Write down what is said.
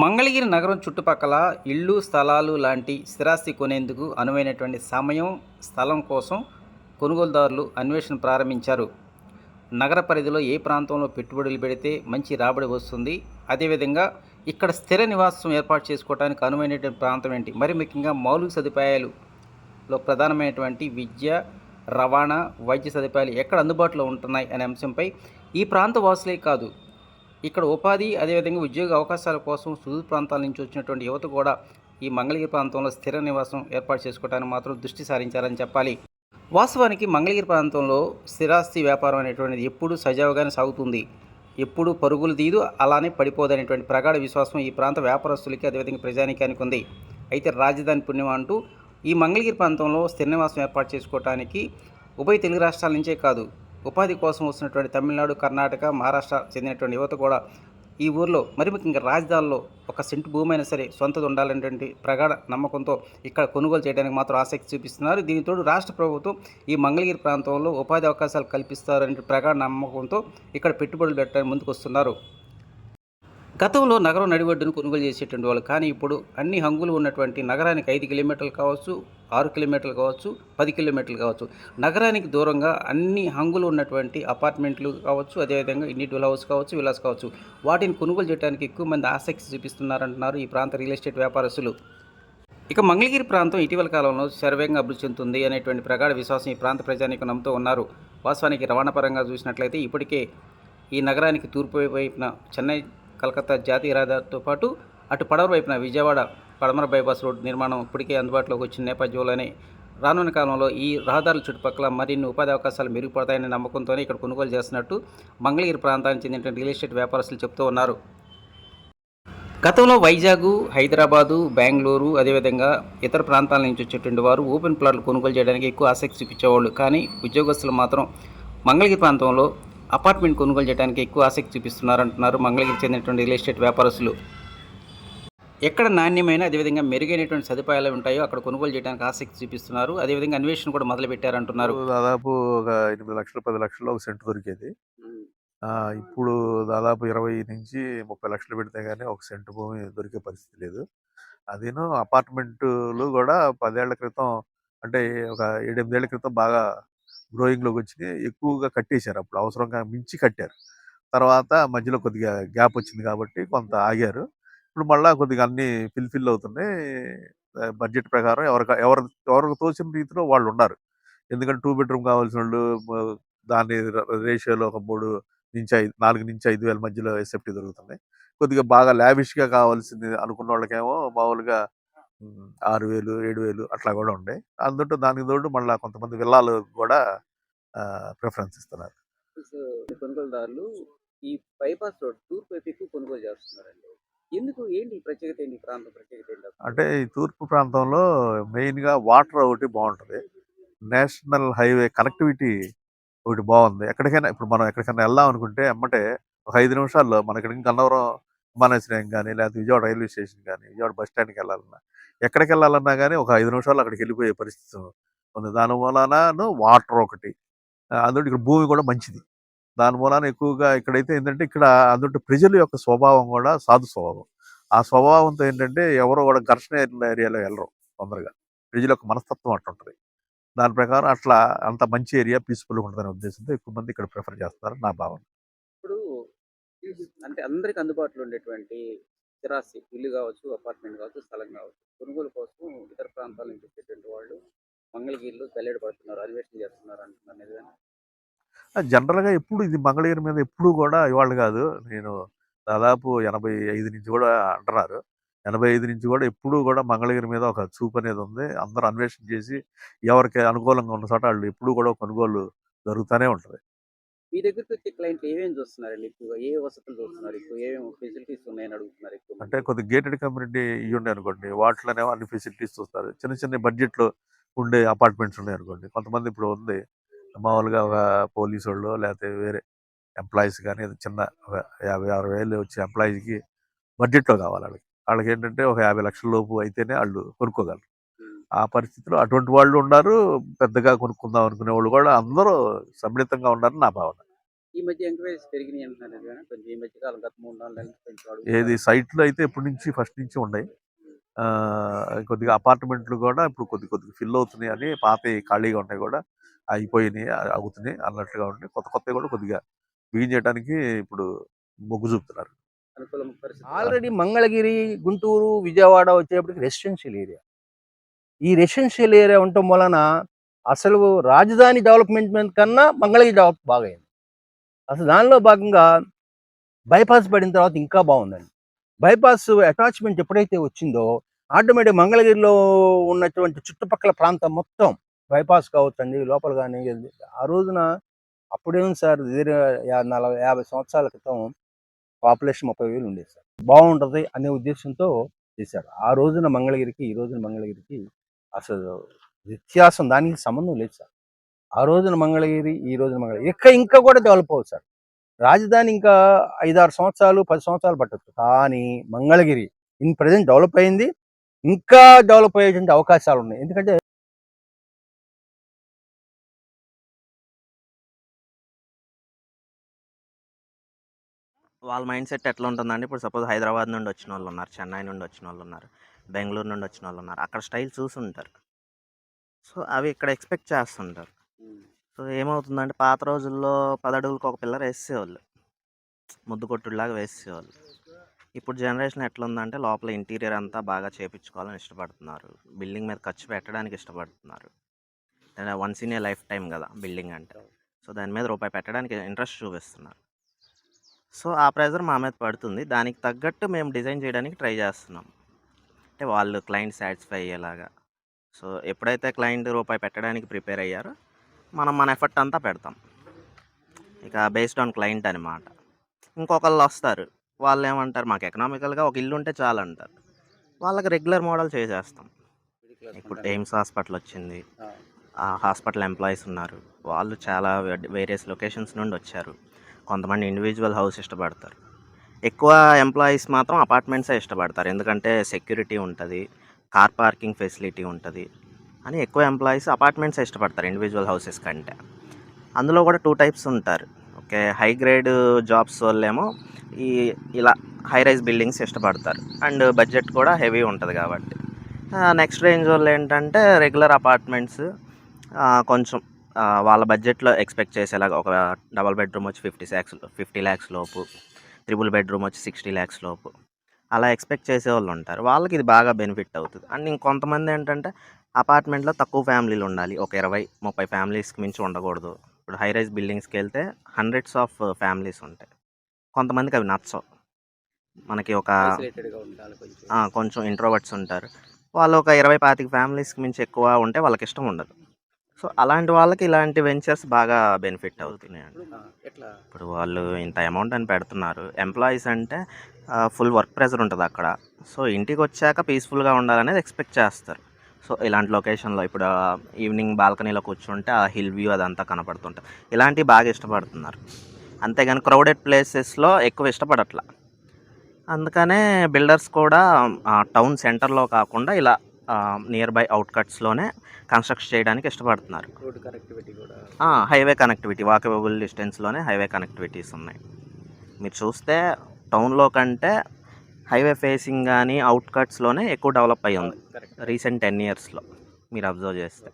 మంగళగిరి నగరం చుట్టుపక్కల ఇళ్ళు స్థలాలు లాంటి స్థిరాస్తి కొనేందుకు అనువైనటువంటి సమయం స్థలం కోసం కొనుగోలుదారులు అన్వేషణ ప్రారంభించారు. నగర పరిధిలో ఏ ప్రాంతంలో పెట్టుబడులు పెడితే మంచి రాబడి వస్తుంది? అదేవిధంగా ఇక్కడ స్థిర నివాసం ఏర్పాటు చేసుకోవడానికి అనువైనటువంటి ప్రాంతం ఏంటి? మరి ముఖ్యంగా మౌలిక సదుపాయాలులో ప్రధానమైనటువంటి విద్య రవాణా వైద్య సదుపాయాలు ఎక్కడ అందుబాటులో ఉంటున్నాయి అనే అంశంపై ఈ ప్రాంత వాసులే కాదు ఇక్కడ ఉపాధి అదేవిధంగా ఉద్యోగ అవకాశాల కోసం సుదూర ప్రాంతాల నుంచి వచ్చినటువంటి యువత కూడా ఈ మంగళగిరి ప్రాంతంలో స్థిర నివాసం ఏర్పాటు చేసుకోవడానికి మాత్రం దృష్టి సారించాలని చెప్పాలి. వాస్తవానికి మంగళగిరి ప్రాంతంలో స్థిరాస్తి వ్యాపారం అనేటువంటిది ఎప్పుడూ సజావుగానే సాగుతుంది. ఎప్పుడు పరుగులు తీదు అలానే పడిపోదనేటువంటి ప్రగాఢ విశ్వాసం ఈ ప్రాంత వ్యాపారస్తులకి అదేవిధంగా ప్రజానికానికి ఉంది. అయితే రాజధాని పుణ్యం అంటూ ఈ మంగళగిరి ప్రాంతంలో స్థిర నివాసం ఏర్పాటు చేసుకోవడానికి ఉభయ తెలుగు రాష్ట్రాల నుంచే కాదు ఉపాధి కోసం వస్తున్నటువంటి తమిళనాడు కర్ణాటక మహారాష్ట్ర చెందినటువంటి యువత కూడా ఈ ఊర్లో మరి ముఖ్యంగా రాజధానిలో ఒక సెంటు భూమి అయినా సరే సొంతది ఉండాలనేటువంటి ప్రగాఢ నమ్మకంతో ఇక్కడ కొనుగోలు చేయడానికి మాత్రం ఆసక్తి చూపిస్తున్నారు. దీనితో రాష్ట్ర ప్రభుత్వం ఈ మంగళగిరి ప్రాంతంలో ఉపాధి అవకాశాలు కల్పిస్తారనే ప్రగాఢ నమ్మకంతో ఇక్కడ పెట్టుబడులు పెట్టడానికి ముందుకు వస్తున్నారు గతంలో నగరం నడివడ్డును కొనుగోలు చేసేటువంటి వాళ్ళు. కానీ ఇప్పుడు అన్ని హంగులు ఉన్నటువంటి నగరానికి ఐదు కిలోమీటర్లు కావచ్చు ఆరు కిలోమీటర్లు కావచ్చు పది కిలోమీటర్లు కావచ్చు. నగరానికి దూరంగా అన్ని హంగులు ఉన్నటువంటి అపార్ట్మెంట్లు కావచ్చు అదేవిధంగా ఇండివిజువల్ హౌస్ కావచ్చు విలాస్ కావచ్చు. వాటిని కొనుగోలు చేయడానికి ఎక్కువ మంది ఆసక్తి చూపిస్తున్నారంటున్నారు ఈ ప్రాంత రియల్ ఎస్టేట్ వ్యాపారస్తులు. ఇక మంగళగిరి ప్రాంతం ఇటీవల కాలంలో శరవేగంగా అభివృద్ధి చెందుతుంది అనేటువంటి ప్రగాఢ విశ్వాసం ఈ ప్రాంత ప్రజానికి నమ్ముతూ ఉన్నారు. వాస్తవానికి రవాణా పరంగా చూసినట్లయితే ఇప్పటికే ఈ నగరానికి తూర్పు వైపున చెన్నై కలకత్తా జాతీయ రహదారితో పాటు అటు పడవర వైపున విజయవాడ పడమర బైపాస్ రోడ్ నిర్మాణం ఇప్పటికే అందుబాటులోకి వచ్చిన నేపథ్యంలోనే రానున్న కాలంలో ఈ రహదారుల చుట్టుపక్కల మరిన్ని ఉపాధి అవకాశాలు మెరుగుపడతాయనే నమ్మకంతోనే ఇక్కడ కొనుగోలు చేస్తున్నట్టు మంగళగిరి ప్రాంతానికి చెందిన రియల్ ఎస్టేట్ వ్యాపారస్తులు చెప్తూ ఉన్నారు. గతంలో వైజాగ్ హైదరాబాదు బెంగళూరు అదేవిధంగా ఇతర ప్రాంతాల నుంచి వచ్చేటువంటి వారు ఓపెన్ ప్లాట్లు కొనుగోలు చేయడానికి ఎక్కువ ఆసక్తి చూపించేవాళ్ళు. కానీ ఉద్యోగస్తులు మాత్రం మంగళగిరి ప్రాంతంలో అపార్ట్మెంట్ కొనుగోలు చేయడానికి ఎక్కువ ఆసక్తి చూపిస్తున్నారంటున్నారు. మంగళగిరికి చెందినటువంటి రియల్ ఎస్టేట్ వ్యాపారస్తులు. ఎక్కడ నాణ్యమైన అదేవిధంగా మెరుగైనటువంటి సదుపాయాలు ఉంటాయో అక్కడ కొనుగోలు చేయడానికి ఆసక్తి చూపిస్తున్నారు. అదేవిధంగా అన్వేషణ కూడా మొదలు పెట్టారంటున్నారు దాదాపు ఒక ఎనిమిది లక్షలు పది లక్షలు ఒక సెంట్ దొరికేది. ఇప్పుడు దాదాపు ఇరవై నుంచి ముప్పై లక్షలు పెడితే కానీ ఒక సెంటు భూమి దొరికే పరిస్థితి లేదు. అదేను అపార్ట్మెంట్లు కూడా పదేళ్ళ క్రితం అంటే ఒక ఏడెనిమిదేళ్ళ క్రితం బాగా గ్రోయింగ్లోకి వచ్చినాయి ఎక్కువగా కట్టేశారు అప్పుడు. అవసరంగా మించి కట్టారు. తర్వాత మధ్యలో కొద్దిగా గ్యాప్ వచ్చింది కాబట్టి కొంత ఆగారు. ఇప్పుడు మళ్ళీ కొద్దిగా అన్ని ఫిల్ఫిల్ అవుతున్నాయి. బడ్జెట్ ప్రకారం ఎవరికి ఎవరు ఎవరికి తోచిన రీతిలో వాళ్ళు ఉన్నారు. ఎందుకంటే టూ బెడ్రూమ్ కావాల్సిన వాళ్ళు దాన్ని దాని రేషియోలో ఒక మూడు నుంచి ఐదు నాలుగు నుంచి ఐదు వేల మధ్యలో ఎస్ఎఫ్టీ దొరుకుతున్నాయి. కొద్దిగా బాగా లావిష్గా కావాల్సింది అనుకున్న వాళ్ళకేమో మామూలుగా ఆరు వేలు ఏడు వేలు అట్లా కూడా ఉండే. అందుంటే దానికి తోడు మళ్ళీ కొంతమంది విల్లాలు కూడా ప్రిఫరెన్స్ ఇస్తున్నారు. కొనుగోలుదారులు ఈ బైపాస్ రోడ్ తూర్పు ఎక్కువ కొనుగోలు చేస్తున్నారండి. ఎందుకు ఏంటి ప్రత్యేకత ఏంటి ప్రాంతం ప్రత్యేకత ఏంటి? అంటే ఈ తూర్పు ప్రాంతంలో మెయిన్గా వాటర్ ఒకటి బాగుంటుంది. నేషనల్ హైవే కనెక్టివిటీ ఒకటి బాగుంది. ఎక్కడికైనా ఇప్పుడు మనం ఎక్కడికైనా వెళ్దాం అనుకుంటే అమ్మటే ఒక ఐదు నిమిషాల్లో మన ఇక్కడికి గన్నవరం విమానాశ్రయం కానీ లేకపోతే విజయవాడ రైల్వే స్టేషన్ కానీ విజయవాడ బస్ స్టాండ్కి వెళ్ళాలన్నా ఎక్కడికి వెళ్ళాలన్నా కానీ ఒక ఐదు నిమిషాలు అక్కడికి వెళ్ళిపోయే పరిస్థితి ఉంది. దాని మూలాన వాటర్ ఒకటి. ఆ, అందులో ఇక్కడ భూమి కూడా మంచిది. దాని మూలాన ఎక్కువగా ఇక్కడైతే ఏంటంటే ఇక్కడ అందులో ప్రజల యొక్క స్వభావం కూడా సాధు స్వభావం. ఆ స్వభావంతో ఏంటంటే ఎవరో కూడా ఘర్షణ ఏరియాలో వెళ్ళరు తొందరగా. ప్రజల యొక్క మనస్తత్వం అట్లుంటుంది దాని ప్రకారం అట్లా అంత మంచి ఏరియా పీస్ఫుల్గా ఉంటుందనే ఉద్దేశంతో ఎక్కువ మంది ఇక్కడ ప్రిఫర్ చేస్తారు నా భావన. ఇప్పుడు అంటే అందరికి అందుబాటులో ఉండేటువంటి స్థిరాస్తి ఇల్లు కావచ్చు అపార్ట్మెంట్ కావచ్చు స్థలం కావచ్చు. కొనుగోలు కోసం ఇతర ప్రాంతాల నుంచి వచ్చేటువంటి వాళ్ళు మంగళగిరిలో జల్లెడ పడుతున్నారు అన్వేషణ చేస్తున్నారు అంటున్నారు నిజమేనా జనరల్గా ఎప్పుడు ఇది మంగళగిరి మీద ఎప్పుడు కూడా ఇవాళ కాదు. నేను దాదాపు ఎనభై ఐదు నుంచి కూడా అంటున్నారు. ఎనభై ఐదు నుంచి కూడా ఎప్పుడు కూడా మంగళగిరి మీద ఒక చూపు అనేది ఉంది. అందరూ అన్వేషణ చేసి ఎవరికి అనుకూలంగా ఉన్న చోట వాళ్ళు ఎప్పుడు కూడా కొనుగోలు జరుగుతూనే ఉంటుంది. మీ దగ్గరికి వచ్చే క్లయింట్లు ఏమేమి చూస్తున్నారండి ఎక్కువగా? ఏ వసతులు చూస్తున్నారు ఎక్కువ? ఏమేమి ఫెసిలిటీస్ ఉన్నాయని అడుగుతున్నారు ఎక్కువ అంటే కొద్ది గేటెడ్ కమ్యూనిటీ ఇవ్వండి అనుకోండి వాటిలోనే అన్ని ఫెసిలిటీస్ చూస్తారు. చిన్న చిన్న బడ్జెట్లో ఉండే అపార్ట్మెంట్స్ ఉన్నాయి అనుకోండి. కొంతమంది ఇప్పుడు ఉంది. మామూలుగా ఒక పోలీసు వాళ్ళు లేకపోతే వేరే ఎంప్లాయీస్ కానీ చిన్న ఒక యాభై ఆరు వేలు వచ్చే ఎంప్లాయీస్కి బడ్జెట్లో కావాలి వాళ్ళకి. వాళ్ళకి ఏంటంటే ఒక యాభై లక్షల లోపు అయితేనే వాళ్ళు కొనుక్కోగలరు. ఆ పరిస్థితిలో అటువంటి వాళ్ళు ఉన్నారు. పెద్దగా కొనుక్కుందాం అనుకునే వాళ్ళు కూడా అందరూ సమ్మిళితంగా ఉన్నారని నా భావన. ఈ మధ్య ఎంక్వైరీస్ పెరిగినాయి అంటున్నారు కదా కొంచెం ఈ మధ్య కాలం గత మూడు నాలుగు నెలల నుంచి కొంచెం ఏది. సైట్లు అయితే ఎప్పటి నుంచి ఫస్ట్ నుంచి ఉన్నాయి. ఆ, కొద్దిగా అపార్ట్మెంట్లు కూడా ఇప్పుడు కొద్ది కొద్దిగా ఫిల్ అవుతున్నాయి అని పాత ఖాళీగా ఉన్నాయి కూడా అయిపోయినాయి అవుతున్నాయి అన్నట్లుగా ఉన్నాయి. కొత్త కొత్తవి కూడా కొద్దిగా బిగిన్ చేయడానికి ఇప్పుడు మొగ్గు చూపుతున్నారు. ఆల్రెడీ మంగళగిరి గుంటూరు విజయవాడ వచ్చేప్పటికి రెసిడెన్షియల్ ఏరియా. ఈ రెసిడెన్షియల్ ఏరియా ఉండటం వలన అసలు రాజధాని డెవలప్మెంట్ కన్నా మంగళగిరి డెవలప్ బాగా అసలు దానిలో భాగంగా బైపాస్ పడిన తర్వాత ఇంకా బాగుందండి. బైపాస్ అటాచ్మెంట్ ఎప్పుడైతే వచ్చిందో ఆటోమేటిక్ మంగళగిరిలో ఉన్నటువంటి చుట్టుపక్కల ప్రాంతం మొత్తం బైపాస్ కావచ్చండి. లోపల కానీ ఆ రోజున అప్పుడేం సార్ నలభై యాభై సంవత్సరాల క్రితం పాపులేషన్ ముప్పై వేలు ఉండేది సార్. బాగుంటుంది అనే ఉద్దేశంతో చేశారు. ఆ రోజున మంగళగిరికి ఈ రోజున మంగళగిరికి అసలు వ్యత్యాసం దానికి సంబంధం లేదు సార్. ఆ రోజున మంగళగిరి ఈ రోజున మంగళగిరి. ఇంకా ఇంకా కూడా డెవలప్ అవ్వదు సార్. రాజధాని ఇంకా ఐదారు సంవత్సరాలు పది సంవత్సరాలు పట్టచ్చు. కానీ మంగళగిరి ఇన్ ప్రజెంట్ డెవలప్ అయింది. ఇంకా డెవలప్ అయ్యేటువంటి అవకాశాలు ఉన్నాయి. ఎందుకంటే వాళ్ళ మైండ్ సెట్ ఎట్లా ఉంటుందంటే ఇప్పుడు సపోజ్ హైదరాబాద్ నుండి వచ్చిన వాళ్ళు ఉన్నారు చెన్నై నుండి వచ్చిన వాళ్ళు ఉన్నారు బెంగళూరు నుండి వచ్చిన వాళ్ళు ఉన్నారు అక్కడ స్టైల్ చూసుంటారు. సో అవి ఇక్కడ ఎక్స్పెక్ట్ చేస్తుంటారు. సో ఏమవుతుందంటే పాత రోజుల్లో పదడుగులకు ఒక పిల్లర్ వేసేవాళ్ళు. ముద్దు కొట్టుడిలాగా వేసేవాళ్ళు. ఇప్పుడు జనరేషన్ ఎట్లా ఉందంటే లోపల ఇంటీరియర్ అంతా బాగా చేపించుకోవాలని ఇష్టపడుతున్నారు. బిల్డింగ్ మీద ఖర్చు పెట్టడానికి ఇష్టపడుతున్నారు. Once in a lifetime కదా బిల్డింగ్ అంటే. సో దాని మీద రూపాయి పెట్టడానికి ఇంట్రెస్ట్ చూపిస్తున్నారు. సో ఆ ప్రెజర్ మా మీద పడుతుంది. దానికి తగ్గట్టు మేము డిజైన్ చేయడానికి ట్రై చేస్తున్నాం. అంటే వాళ్ళు క్లయింట్ సాటిస్ఫై అయ్యేలాగా. సో ఎప్పుడైతే క్లయింట్ రూపాయి పెట్టడానికి ప్రిపేర్ అయ్యారో మనం మన ఎఫర్ట్ అంతా పెడతాం. ఇక బేస్డ్ ఆన్ క్లయింట్ అనమాట ఇంకొకళ్ళు వస్తారు. వాళ్ళు ఏమంటారు మాకు ఎకనామికల్గా ఒక ఇల్లు ఉంటే చాలు అంటారు వాళ్ళకి రెగ్యులర్ మోడల్ చేసేస్తాం. ఇప్పుడు ఎయిమ్స్ హాస్పిటల్ వచ్చింది. ఆ హాస్పిటల్ ఎంప్లాయీస్ ఉన్నారు. వాళ్ళు చాలా వేరియస్ లొకేషన్స్ నుండి వచ్చారు. కొంతమంది ఇండివిజువల్ హౌస్ ఇష్టపడతారు. ఎక్కువ ఎంప్లాయీస్ మాత్రం అపార్ట్మెంట్సే ఇష్టపడతారు. ఎందుకంటే సెక్యూరిటీ ఉంటుంది కార్ పార్కింగ్ ఫెసిలిటీ ఉంటుంది అని ఎక్కువ ఎంప్లాయీస్ అపార్ట్మెంట్స్ ఇష్టపడతారు ఇండివిజువల్ హౌసెస్ కంటే. అందులో కూడా టూ టైప్స్ ఉంటారు. ఓకే హై గ్రేడ్ జాబ్స్ వాళ్ళేమో ఈ ఇలా హై రైజ్ బిల్డింగ్స్ ఇష్టపడతారు. అండ్ బడ్జెట్ కూడా హెవీ ఉంటుంది కాబట్టి. నెక్స్ట్ రేంజ్ వాళ్ళు ఏంటంటే రెగ్యులర్ అపార్ట్మెంట్స్ కొంచెం వాళ్ళ బడ్జెట్లో ఎక్స్పెక్ట్ చేసేలాగా ఒక డబల్ బెడ్రూమ్ వచ్చి ఫిఫ్టీ ల్యాక్స్ ఫిఫ్టీ ల్యాక్స్ లోపు త్రిబుల్ బెడ్రూమ్ వచ్చి సిక్స్టీ ల్యాక్స్ లోపు అలా ఎక్స్పెక్ట్ చేసే వాళ్ళు ఉంటారు. వాళ్ళకి ఇది బాగా బెనిఫిట్ అవుతుంది. అండ్ ఇంకొంతమంది ఏంటంటే అపార్ట్మెంట్లో తక్కువ ఫ్యామిలీలు ఉండాలి. ఒక ఇరవై ముప్పై ఫ్యామిలీస్కి మించి ఉండకూడదు. ఇప్పుడు హై రైజ్ బిల్డింగ్స్కి వెళ్తే హండ్రెడ్స్ ఆఫ్ ఫ్యామిలీస్ ఉంటాయి. కొంతమందికి అవి నచ్చవు. మనకి ఒక కొంచెం. ఇంట్రోవర్ట్స్ ఉంటారు. వాళ్ళు ఒక ఇరవై పాతిక ఫ్యామిలీస్కి మించి ఎక్కువ ఉంటే వాళ్ళకి ఇష్టం ఉండదు. సో అలాంటి వాళ్ళకి ఇలాంటి వెంచర్స్ బాగా బెనిఫిట్ అవుతున్నాయండి. ఆ, ఎట్లా? ఇప్పుడు వాళ్ళు ఇంత అమౌంట్ అని పెడుతున్నారు. ఎంప్లాయీస్ అంటే ఫుల్ వర్క్ ప్రెషర్ ఉంటుంది అక్కడ. సో ఇంటికి వచ్చాక పీస్ఫుల్గా ఉండాలనేది ఎక్స్పెక్ట్ చేస్తారు. సో ఇలాంటి లొకేషన్లో ఇప్పుడు ఈవినింగ్ బాల్కనీలో కూర్చుంటే ఆ హిల్ వ్యూ అదంతా కనపడుతుంటుంది. ఇలాంటివి బాగా ఇష్టపడుతున్నారు. అంతేగాని క్రౌడెడ్ ప్లేసెస్లో ఎక్కువ ఇష్టపడట్లా. అందుకనే బిల్డర్స్ కూడా టౌన్ సెంటర్లో కాకుండా ఇలా నియర్ బై అవుట్కట్స్లోనే కన్స్ట్రక్ట్ చేయడానికి ఇష్టపడుతున్నారు. రోడ్ కనెక్టివిటీ కూడా. హైవే కనెక్టివిటీ వాకబుల్ డిస్టెన్స్లోనే హైవే కనెక్టివిటీస్ ఉన్నాయి. మీరు చూస్తే టౌన్లో కంటే హైవే ఫేసింగ్ కానీ అవుట్కట్స్లోనే ఎక్కువ డెవలప్ అయ్యి ఉంది. రీసెంట్ టెన్ ఇయర్స్లో మీరు అబ్జర్వ్ చేస్తే.